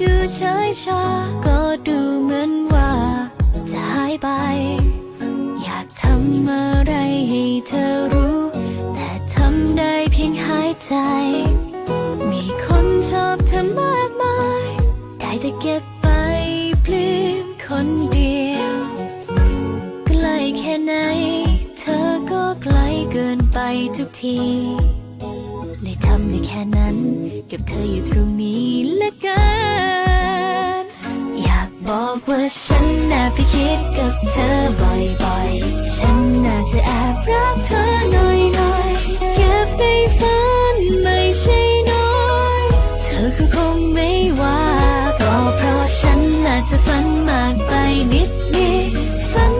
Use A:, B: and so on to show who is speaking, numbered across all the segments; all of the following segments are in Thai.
A: ดูเฉยชา ก็ดูเหมือนว่าจะหายไป อยากทำอะไรให้เธอรู้ แต่ทำได้เพียงหายใจ มีคนชอบเธอมากมาย ได้แต่เก็บไปปลื้มคนเดียวใกล้แค่ไหน เธอก็ไกลเกินไปทุกทีเลยทำได้แค่นั้นเก็บเธออยู่ตรงนี้เหละกัน บอกว่าฉันน่ะไปคิดกับเธอบ่อยๆ ฉันน่าจะแอบรักเธอหน่อยๆเก็บไปฝันไม่ใช่น้อย เธอก็คงไม่ว่าก็เพราะฉันน่าจะฝันมากไปนิดนิดๆฝัน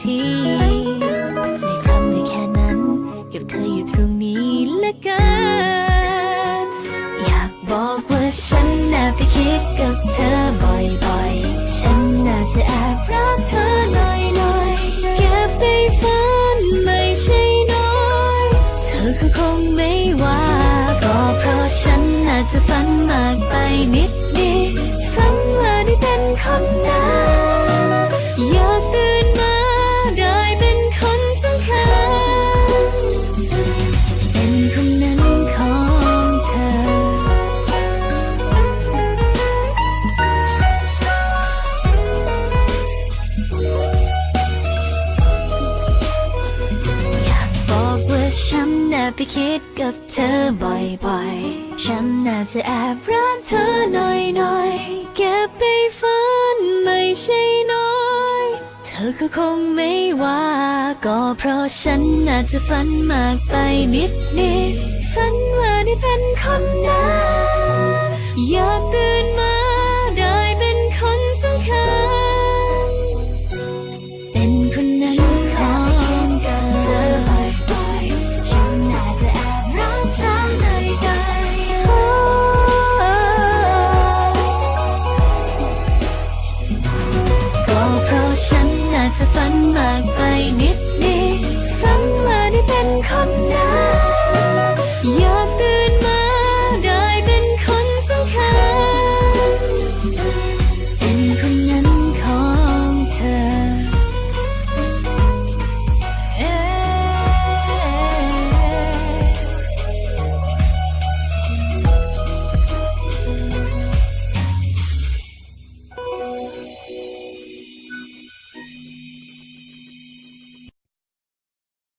A: ทีในคำได้แค่นั้นเก็บเธออยู่ตรงนี้และกัน ไปคิดกับเธอบ่อยๆ ฉันน่าจะแอบรักเธอหน่อยๆ เก็บไปฝันไม่ใช่น้อย เธอก็คงไม่ว่า ก็เพราะฉันน่าจะฝันมากไปนิดนิดฝันว่าได้เป็นคนนั้นอยากตื่นมา